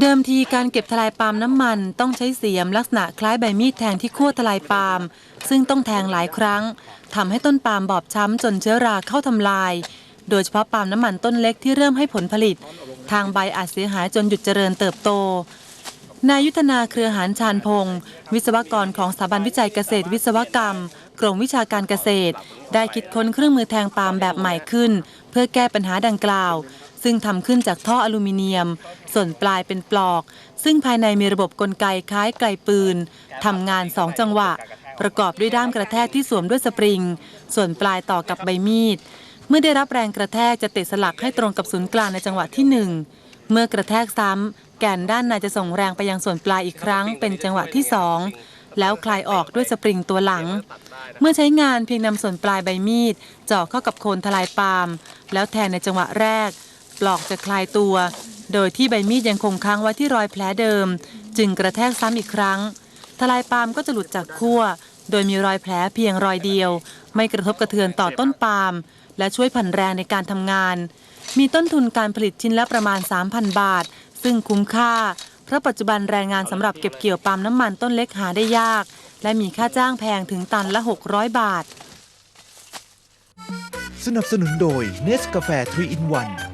เดิมทีการเก็บทลายปาล์มน้ำมันต้องใช้เสียมลักษณะคล้ายใบมีดแทงที่ขั้วทลายปาล์มซึ่งต้องแทงหลายครั้งทำให้ต้นปาล์มบอบช้ำจนเชื้อราเข้าทำลาย โดยเฉพาะปาล์มน้ำมันต้นเล็กที่เริ่มให้ผลผลิต ทางใบอาจเสียหายจนหยุดเจริญเติบโตนายยุทธนาเครือหารชาญพงศ์วิศวกรของสถาบันวิจัยเกษตรวิศวกรรม กรมวิชาการเกษตร ได้คิดค้นเครื่องมือแทงปาล์มแบบใหม่ขึ้น เพื่อแก้ปัญหาดังกล่าว ซึ่งทำขึ้นจากท่ออลูมิเนียม ส่วนปลายเป็นปลอก ซึ่งภายในมีระบบกลไกคล้ายไกลปืนทำงานสองจังหวะ ประกอบด้วยด้ามกระแทกที่สวมด้วยสปริง ส่วนปลายต่อกับใบมีด เมื่อได้รับแรงกระแทกจะเตะสลักให้ตรงกับศูนย์กลางในจังหวะที่หนึ่งเมื่อกระแทกซ้ำแกนด้านในจะส่งแรงไปยังส่วนปลายอีกครั้งเป็นจังหวะที่สอง แล้วคลายออกด้วยสปริงตัวหลัง เมื่อใช้งานเพียงนำส่วนปลายใบมีดเจาะเข้ากับโคนทลายปาล์มแล้วแทงในจังหวะแรก ปลอกจะคลายตัว โดยที่ใบมีดยังคงค้างไว้ที่รอยแผลเดิม จึงกระแทกซ้ำอีกครั้ง ทลายปาล์มก็จะหลุดจากขั้ว โดยมีรอยแผลเพียงรอยเดียว ไม่กระทบกระเทือนต่อต้นปาล์มและช่วยผันแรงในการทำงาน มีต้นทุนการผลิตชิ้นละประมาณ 3,000 บาท ซึ่งคุ้มค่า ราะปัจจุบันแรงงานสำหรับเก็บเกี่ยวปาล์มน้ำมันต้นเล็กหาได้ยาก และมีค่าจ้างแพงถึงตันละ 600 บาท สนับสนุนโดยเนสกาแฟ3 in 1